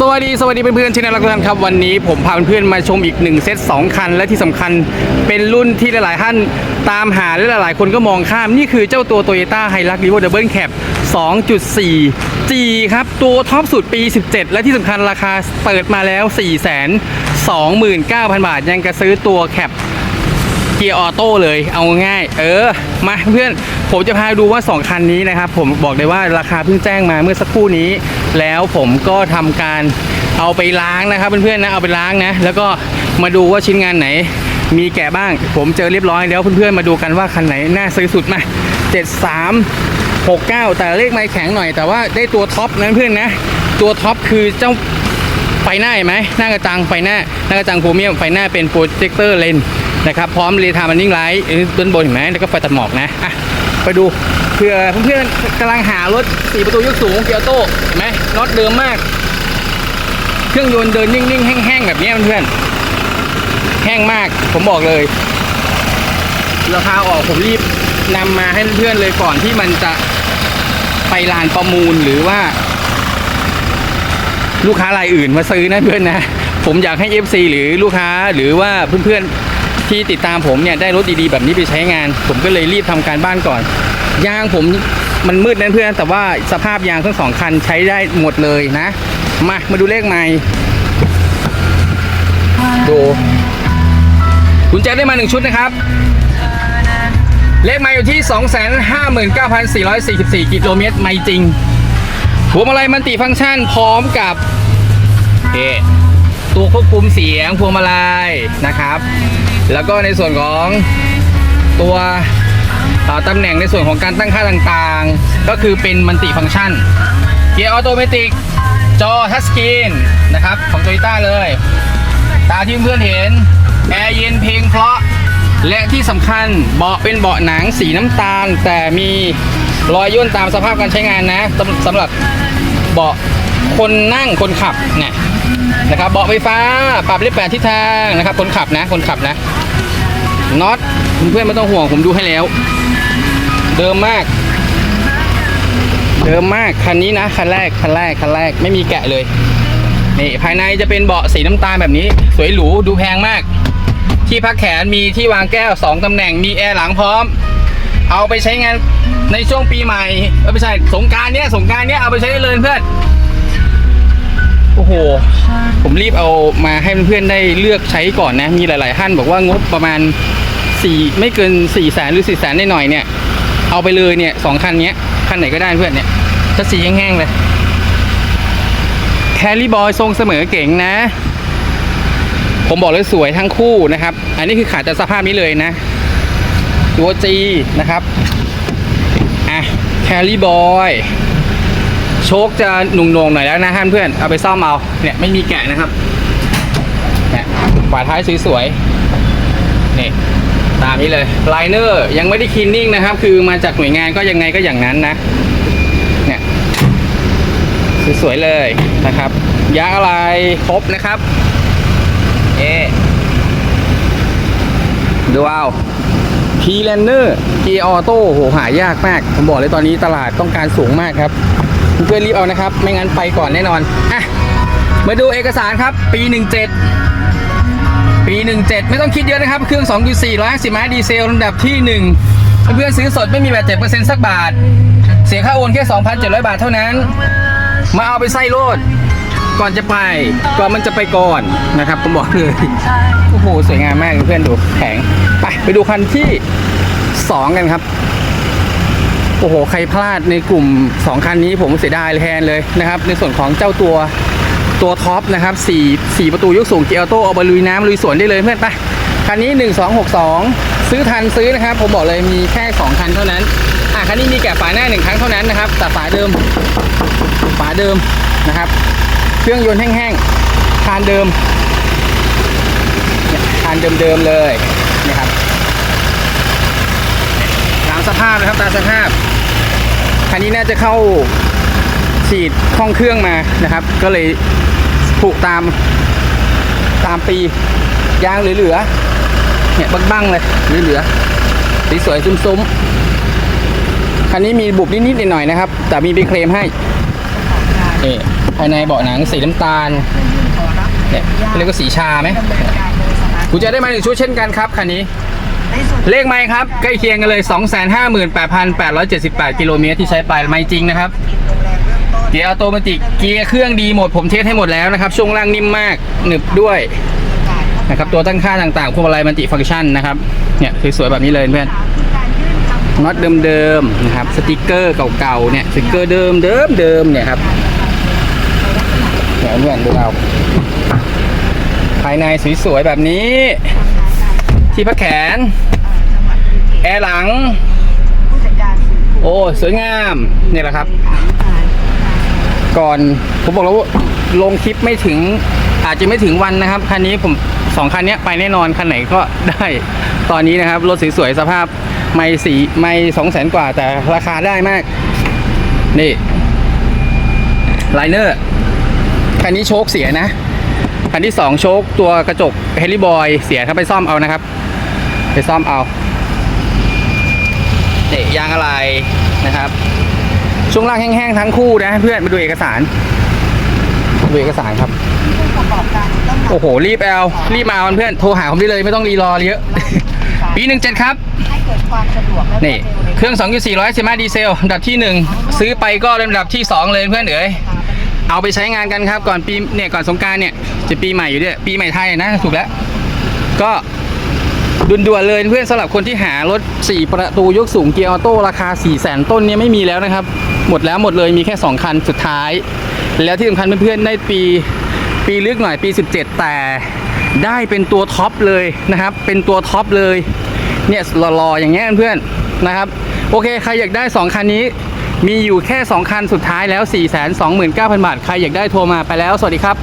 สวัสดี สวัสดีเพื่อนๆที่น่ารักทุกท่านครับ วันนี้ผมพาเพื่อนๆมาชมอีกหนึ่งเซต2 คัน และที่สำคัญเป็นรุ่นที่หลายๆท่านตามหาและหลายๆ คนก็มองข้าม นี่คือเจ้าตัว Toyota h i l u x r e v o Double Cab 2.4 G ครับ ตัวท็อปสุดปี 17 และที่สำคัญราคาเปิดมาแล้ว 4 2 9 0 0 0 บาท ยังกระซื้อตัวแคป กียร์ออโต้เลยเอาง่าย เออ มาเพื่อนผมจะพาดูว่า 2 คันนี้นะครับ ผมบอกเลยว่าราคาเพิ่งแจ้งมาเมื่อสักครู่นี้ แล้วผมก็ทำการเอาไปล้างนะครับเพื่อนๆนะเอาไปล้างนะ แล้วก็มาดูว่าชิ้นงานไหน มีแกะบ้าง ผมเจอเรียบร้อยแล้วเพื่อนๆมาดูกันว่าคันไหนน่าซื้อสุดมา73 69 แต่เลขไม่แข็งหน่อย แต่ว่าได้ตัวท็อปนะเพื่อนนะ ตัวท็อปคือเจ้าไฟหน้าเห็นไหมหน้ากระจังไฟหน้า หน้ากระจังโพรเมียมไฟหน้าเป็นโปรเจคเตอร์เลน นะครับ พร้อมเรทามันนิ่งไลท์ด้านบนเห็นไหมแล้วก็ไฟตัดหมอกนะอะไปดูเผื่อเพื่อนๆกำลังหารถสี่ประตูยกสูงเกียร์โต้เห็นไหมน็อตเดิมมาก เครื่องยนต์เดินนิ่งๆ แห้งๆ แบบนี้เพื่อนๆแห้งมากผมบอกเลยราคาออกผมรีบนำมาให้เพื่อนๆเลยก่อนที่มันจะไปลานประมูลหรือว่า ลูกค้ารายอื่นมาซื้อนะเพื่อนนะ ผมอยากให้ FC หรือลูกค้าหรือว่าเพื่อนๆ ที่ติดตามผมเนี่ยได้รถดีๆแบบนี้ไปใช้งาน ผมก็เลยรีบทำการบ้านก่อน ยางผมมันมืดนะเพื่อนแต่ว่าสภาพยางทั้งสองคันใช้ได้หมดเลยนะ มามาดูเลขใหม่ดูกุญแจได้มาหนึ่งชุดนะครับ เลขไมาอยู่ที่ 259,444 กิโลเมตรไม่จริงพวงมาลัยมันติฟังก์ชันพร้อมกับเอ่ตัวควบคุมเสียงพวงมาลัยนะครับ แล้วก็ในส่วนของตัวตำแหน่งในส่วนของการตั้งค่าต่างๆ ก็คือเป็นมันติฟังก์ชัน เกียร์ออโตเมติกจอทัชสกรีนนะครับของ t o y ต้าเลย ตาที่เพื่อนเห็น แอร์เย็นเพลงเพราะ และที่สำคัญเบาะเป็นเบาะหนังสีน้ำตาล แต่มีรอยย่นตามสภาพการใช้งานนะสำสำหรับเบาะคนนั่งคนขับเนี่ย นะครับเบาะไฟฟ้าปรับได้แปดทิศทางนะครับคนขับนะคนขับนะน็อตเพื่อนไม่ต้องห่วงผมดูให้แล้ว เดิมมาก เดิมมากคันนี้นะคันแรกคันแรกคันแรกไม่มีแกะเลยนี่ภายในจะเป็นเบาะสีน้ำตาลแบบนี้ สวยหรูดูแพงมาก ที่พักแขนมีที่วางแก้ว2ตำแหน่งมีแอร์หลังพร้อม เอาไปใช้งานในช่วงปีใหม่เอ้ยไม่ใช่สงการเนี้ยสงการเนี้ยเอาไปใช้ได้เลยเพื่อน อ้โห ผมรีบเอามาให้เพื่อนๆได้เลือกใช้ก่อนนะ มีหลายๆท่านบอกว่างบประมาณ4ไม่เกิน4ี่แสนหรือ4ี่แสนหน่อยๆเนี่ย เอาไปเลยเนี่ยสองคันเนี้ย คันไหนก็ได้เพื่อนเนี่ยถ้าสีแห้งๆเลยแคลรี่บอยทรงเสมอเก่งนะ ผมบอกเลยสวยทั้งคู่นะครับ อันนี้คือขาดจากสภาพนี้เลยนะ ตัว G นะครับ อะแคลรี่บอย โชคจะหนุ่งๆหน่อยแล้วนะท่านเพื่อนเอาไปซ่อมเอาเนี่ยไม่มีแกะนะครับเนี่ยฝาท้ายสวยๆนี่ตามนี้เลยไลเนอร์ยังไม่ได้คลีนนิ่งนะครับ คือมาจากหน่วยงานก็ยังไงก็อย่างนั้นนะเนี่ยสวยๆเลยนะครับยางอะไรครบนะครับเอดูเอาพีแลนเนอร์เกียร์ออโต้โหหายากมาก ผมบอกเลยตอนนี้ตลาดต้องการสูงมากครับ เพื่อนรีบเอานะครับ ไม่งั้นไปก่อนแน่นอนอะมาดูเอกสารครับ ปี 17 ปี 17 ไม่ต้องคิดเยอะนะครับ เครื่อง 2.4 150ม้าดีเซลลำดับที่ 1 เพื่อนซื้อสดไม่มีแบบ7%สักบาท เสียค่าโอนแค่ 2,700 บาทเท่านั้น มาเอาไปใส่โลด ก่อนจะไป ก่อนมันจะไปก่อนนะครับผมบอกเลยโอ้โห สวยงามมากเพื่อนดูแข็งไปไปดูคันที่ 2 กันครับ อ้โห ใครพลาดในกลุ่ม 2 คันนี้ผมเสียดายแทนเลยนะครับ ในส่วนของเจ้าตัวตัวท็อปนะครับ4 4 ประตูยกสูงเกียร์ออโต้เอาไปลุยน้ำลุยสวนได้เลยเพื่อนไปคันนี้ 1262 ซื้อทันซื้อนะครับ ผมบอกเลยมีแค่ 2 คันเท่านั้น อะคันนี้มีแกะฝาหน้าหนึ่งครั้งเท่านั้นนะครับแต่ฝาเดิม ฝาเดิมนะครับ เครื่องยนต์แห้งๆคานเดิมเนี่ยคานเดิมๆเลยนะครับ สภาพนะครับตามสภาพคันนี้น่าจะเข้าฉีดห้องเครื่องมานะครับ ก็เลยผูกตามตามปียางเหลือๆเนี่ยบ้างๆเลยเหลือๆสีสวยซุ้มๆคันนี้มีบุบนิดๆหน่อยๆนะครับ แต่มีไปเคลมให้นี่ภายในเบาะหนังสีน้ำตาลเนี่ยเรียกว่าสีชาไหมกุญแจได้มาหนึ่งชุดเช่นกันครับคันนี้ เลขไม้ครับใกล้เคียงกันเลย 258,878 กิโลเมตรที่ใช้ไปไม่จริงนะครับ เกียร์ออโตเมติเกียร์เครื่องดีหมดผมเทสให้หมดแล้วนะครับ ช่วงล่างนิ่มมากหนึบด้วยนะครับตัวตั้งค่าต่างๆพวงมาลัยมัลติฟังก์ชันนะครับเนี่ยสวยๆแบบนี้เลยเพื่อนน็อตเดิมๆนะครับสติกเกอร์เก่าๆเนี่ยสติกเกอร์เดิมเดิมเดิมๆเนี่ยครับเนี่ยเพื่อนดูเอาภายในสวยๆแบบนี้ ที่พักแขน แอร์หลัง โอ้สวยงามนี่แหละครับ ก่อนผมบอกแล้วว่าลงคลิปไม่ถึง อาจจะไม่ถึงวันนะครับ คันนี้ผมสองคันเนี้ยไปแน่นอนคันไหนก็ได้ตอนนี้นะครับ รถสวยๆสภาพไม่สีไม่สองแสนกว่าแต่ราคาได้มาก นี่ไลเนอร์คันนี้โชคเสียนะคันที่สองโชคตัวกระจกเฮลิบอยเสียครับไปซ่อมเอานะครับ ไปซ่อมเอานี่ยางอะไรนะครับ ช่วงล่างแห้งๆทั้งคู่นะ เพื่อนมาดูเอกสารดูเอกสารครับโอ้โห รีบเอารีบมาเอาเพื่อนโทรหาผมได้เลยไม่ต้องรีรอเยอะ ปีหนึ่งเจ็ดครับให้เกิดความสะดวกและนี่เครื่อง 2.400 1 5ดีเซลอันดับที่ 1 ซื้อไปก็เป็นอันดับที่ 2 เลยเพื่อนเอ๋ยเอาไปใช้งานกันครับก่อนปีเนี่ยก่อนสงกรารเนี่ยจะปีใหม่อยู่ด้วยปีใหม่ไทยนะถูกแล้ว ก็ ด่วนๆเลยเพื่อนสำหรับคนที่หารถ 4 ประตูยกสูงเกียร์ออโต้ราคา 4 0 0 0 0ต้นเนี่ยไม่มีแล้วนะครับ หมดแล้วหมดเลยมีแค่ 2 คันสุดท้าย แล้วที่สำคัญเพื่อนๆได้ปีปีลึกหน่อยปี 17 แต่ได้เป็นตัวท็อปเลยนะครับ เป็นตัวท็อปเลยเนี่ยหล่อๆอย่างเงี้ยเพื่อนนะครับ โอเค ใครอยากได้ 2 คันนี้ มีอยู่แค่ 2 คันสุดท้ายแล้ว 4 2 9 0 0 0 บาท ใครอยากได้โทรมาไปแล้ว สวัสดีครับ